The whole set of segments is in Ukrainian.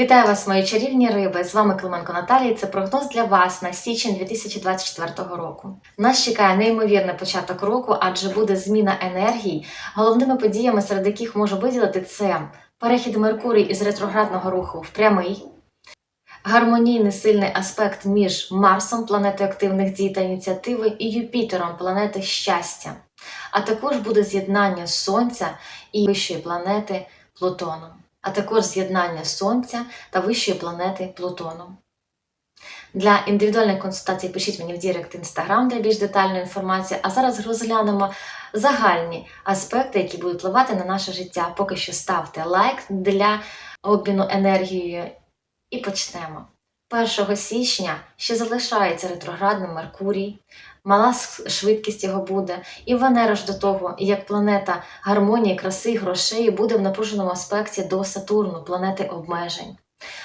Вітаю вас, мої чарівні риби! З вами Клименко Наталія. і Це прогноз для вас на січень 2024 року. Нас чекає неймовірний початок року, адже буде зміна енергії. Головними подіями, серед яких можу виділити, це перехід Меркурій із ретроградного руху в прямий, гармонійний сильний аспект між Марсом, планетою активних дій та ініціативи, і Юпітером, планети щастя. А також буде з'єднання Сонця і вищої планети Плутоном а також з'єднання Сонця та вищої планети Плутону. Для індивідуальної консультації пишіть мені в Дірект Інстаграм для більш детальної інформації, а зараз розглянемо загальні аспекти, які будуть впливати на наше життя. Поки що ставте лайк для обміну енергією і почнемо. 1 січня ще залишається ретроградний Меркурій, мала швидкість його буде, і Венера ж до того, як планета гармонії, краси, грошей, буде в напруженому аспекті до Сатурну, планети обмежень.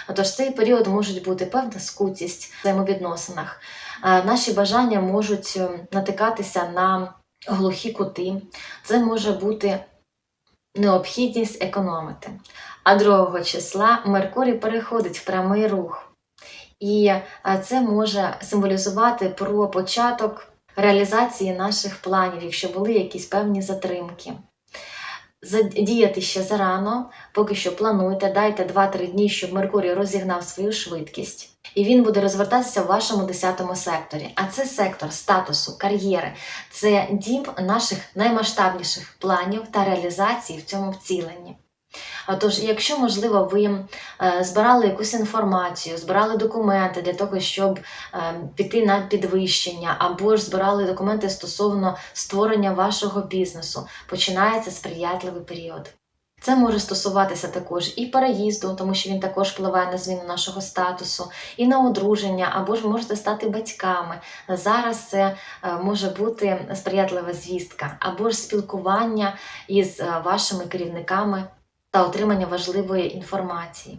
Отож, цей період можуть бути певна скутість в взаємовідносинах. Наші бажання можуть ем, натикатися на глухі кути. Це може бути необхідність економити. А 2 числа Меркурій переходить в прямий рух. І це може символізувати про початок реалізації наших планів, якщо були якісь певні затримки. Діяти ще зарано, поки що плануйте, дайте 2-3 дні, щоб Меркурій розігнав свою швидкість, і він буде розвертатися в вашому 10 секторі. А це сектор статусу, кар'єри, це дім наших наймасштабніших планів та реалізації в цьому вціленні. Тож, якщо, можливо, ви е, збирали якусь інформацію, збирали документи для того, щоб е, піти на підвищення, або ж збирали документи стосовно створення вашого бізнесу, починається сприятливий період. Це може стосуватися також і переїзду, тому що він також впливає на зміну нашого статусу, і на одруження, або ж можете стати батьками. Зараз це е, може бути сприятлива звістка, або ж спілкування із вашими керівниками та отримання важливої інформації.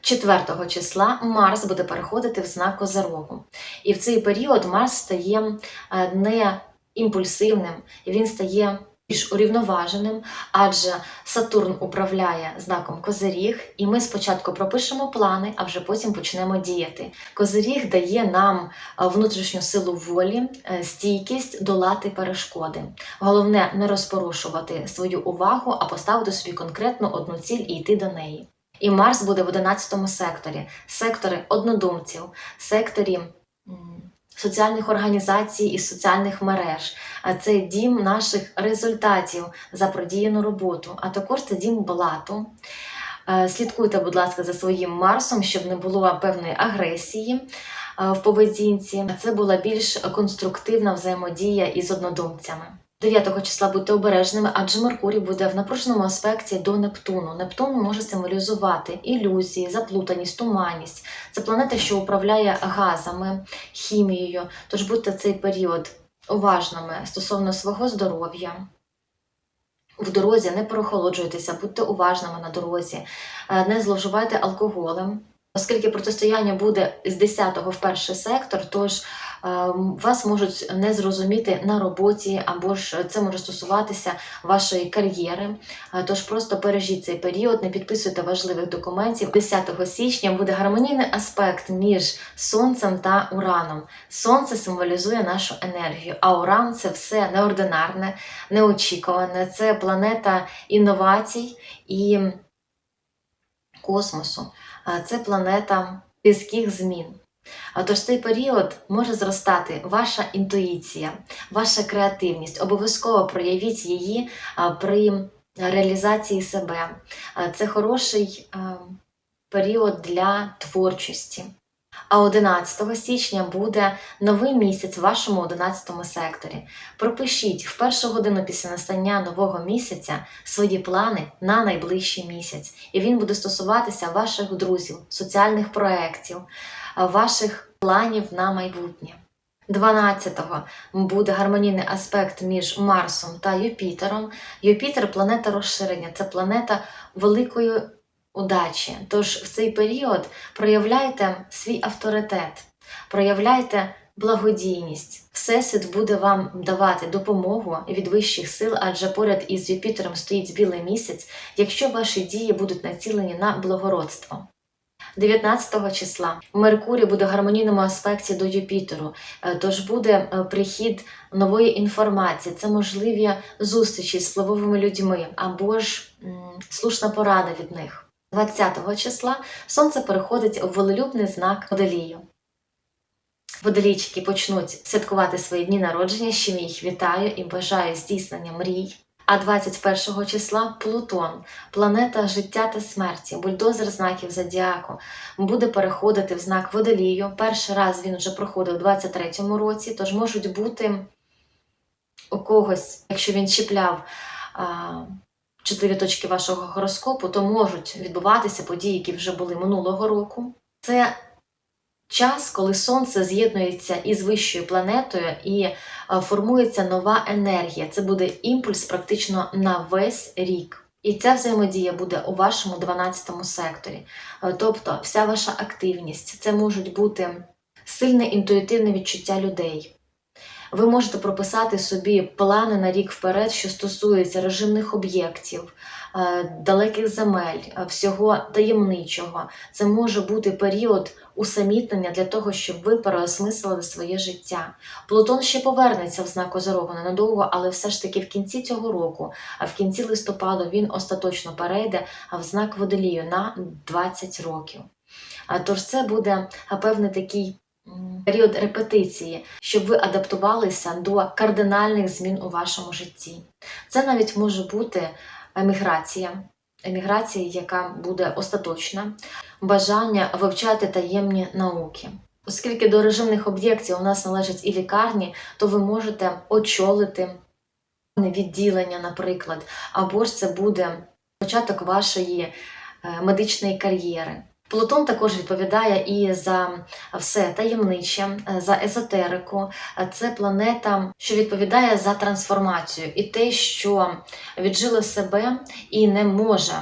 4 числа Марс буде переходити в знак Козерогу. І в цей період Марс стає е, не імпульсивним, він стає більш урівноваженим, адже Сатурн управляє знаком Козиріг, і ми спочатку пропишемо плани, а вже потім почнемо діяти. Козиріг дає нам е, внутрішню силу волі, е, стійкість долати перешкоди. Головне не розпорушувати свою увагу, а поставити собі конкретну одну ціль і йти до неї. І Марс буде в 11 секторі, сектори однодумців, секторі соціальних організацій і соціальних мереж. Це дім наших результатів за продіяну роботу, а також це дім блату. Е, слідкуйте, будь ласка, за своїм Марсом, щоб не було певної агресії е, в поведінці. Це була більш конструктивна взаємодія із однодумцями. 9 числа будьте обережними, адже Меркурій буде в напруженому аспекті до Нептуну. Нептун може символізувати ілюзії, заплутаність, туманність. Це планета, що управляє газами, хімією. Тож будьте цей період уважними стосовно свого здоров'я. В дорозі не прохолоджуйтеся, будьте уважними на дорозі, е, не зловживайте алкоголем. Оскільки протистояння буде з 10-го в перший сектор, тож Ем, вас можуть не зрозуміти на роботі, або ж це може стосуватися вашої кар'єри. Е, тож просто пережіть цей період, не підписуйте важливих документів. 10 січня буде гармонійний аспект між Сонцем та Ураном. Сонце символізує нашу енергію, а Уран це все неординарне, неочікуване. Це планета інновацій і космосу. Це планета різких змін. Тож цей період може зростати ваша інтуїція, ваша креативність. Обов'язково проявіть її при реалізації себе. Це хороший період для творчості. А 11 січня буде новий місяць в вашому 11 секторі. Пропишіть в першу годину після настання нового місяця свої плани на найближчий місяць, і він буде стосуватися ваших друзів, соціальних проєктів, ваших планів на майбутнє. 12-го буде гармонійний аспект між Марсом та Юпітером. Юпітер планета розширення, це планета великої удачі. Тож в цей період проявляйте свій авторитет, проявляйте благодійність. Всесвіт буде вам давати допомогу від вищих сил, адже поряд із Юпітером стоїть білий місяць, якщо ваші дії будуть націлені на благородство. 19 числа Меркурій буде в гармонійному аспекті до Юпітеру, Е, тож буде е, прихід нової інформації. Це можливі зустрічі з впливовими людьми або ж м, слушна порада від них. 20 числа Сонце переходить у волелюбний знак Водолію. Водолійчики почнуть святкувати свої дні народження, чим я їх вітаю і бажаю здійснення мрій. А 21 числа Плутон, планета життя та смерті, бульдозер знаків зодіаку, буде переходити в знак Водолію. Перший раз він вже проходив у 23-му році, тож можуть бути у когось, якщо він чіпляв чотири точки вашого гороскопу, то можуть відбуватися події, які вже були минулого року. Це час, коли Сонце з'єднується із вищою планетою і е, формується нова енергія. Це буде імпульс практично на весь рік. І ця взаємодія буде у вашому 12 секторі. Е, Тобто, вся ваша активність, це можуть бути сильне інтуїтивне відчуття людей. Ви можете прописати собі плани на рік вперед, що стосуються режимних об'єктів, е, далеких земель, е, всього таємничого. Це може бути період усамітнення для того, щоб ви переосмислили своє життя. Плутон ще повернеться в знак Озорогу ненадовго, але все ж таки в кінці цього року, а в кінці листопаду він остаточно перейде в знак Водолію на 20 років. А Тож це буде певний такий період репетиції, щоб ви адаптувалися до кардинальних змін у вашому житті. Це навіть може бути еміграція, еміграція, яка буде остаточна, бажання вивчати таємні науки. Оскільки до режимних об'єктів у нас належать і лікарні, то ви можете очолити відділення, наприклад, або ж це буде початок вашої е, медичної кар'єри. Плутон також відповідає і за все таємниче, е, за езотерику. Е, Це планета, що відповідає за трансформацію, і те, що віджило себе і не може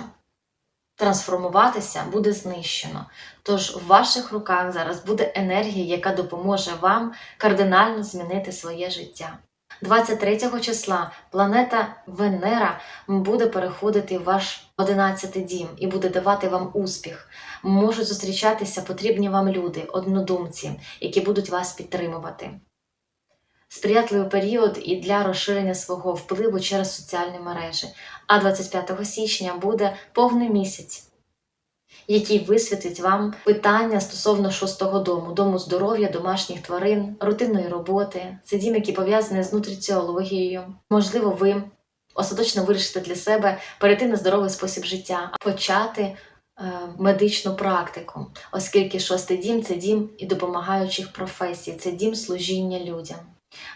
трансформуватися, буде знищено. Тож в ваших руках зараз буде енергія, яка допоможе вам кардинально змінити своє життя. 23 числа планета Венера буде переходити в ваш 11 дім і буде давати вам успіх. Можуть зустрічатися потрібні вам люди, однодумці, які будуть вас підтримувати. Сприятливий період і для розширення свого впливу через соціальні мережі. А 25 січня буде повний місяць, який висвітлить вам питання стосовно шостого дому, дому здоров'я, домашніх тварин, рутинної роботи. Це дім, який пов'язаний з нутриціологією. Можливо, ви остаточно вирішите для себе перейти на здоровий спосіб життя, а почати е, медичну практику, оскільки шостий дім це дім і допомагаючих професій, це дім служіння людям.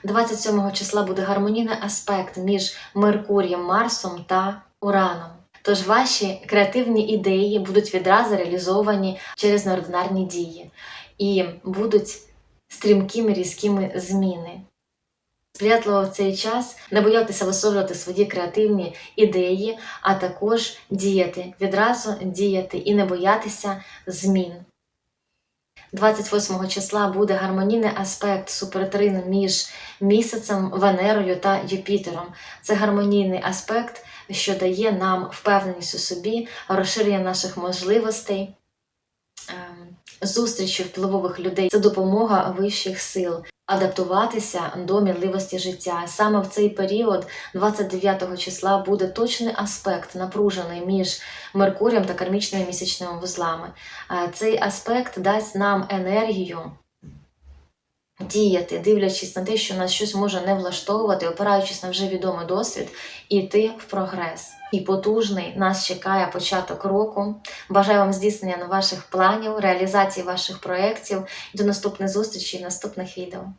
27 числа буде гармонійний аспект між Меркурієм, Марсом та Ураном. Тож ваші креативні ідеї будуть відразу реалізовані через неординарні дії і будуть стрімкими різкими зміни. Сприятливо в цей час не боятися висловлювати свої креативні ідеї, а також діяти, відразу діяти і не боятися змін. 28 числа буде гармонійний аспект супертрину між місяцем, Венерою та Юпітером. Це гармонійний аспект, що дає нам впевненість у собі, розширення наших можливостей, ем, зустрічі впливових людей. Це допомога вищих сил. Адаптуватися до мінливості життя. Саме в цей період, 29 числа, буде точний аспект, напружений між Меркурієм та кармічними місячними вузлами. Е, Цей аспект дасть нам енергію діяти, дивлячись на те, що нас щось може не влаштовувати, опираючись на вже відомий досвід, і йти в прогрес. І потужний нас чекає початок року. Бажаю вам здійснення ваших планів, реалізації ваших проєктів. До наступних зустрічей, наступних відео.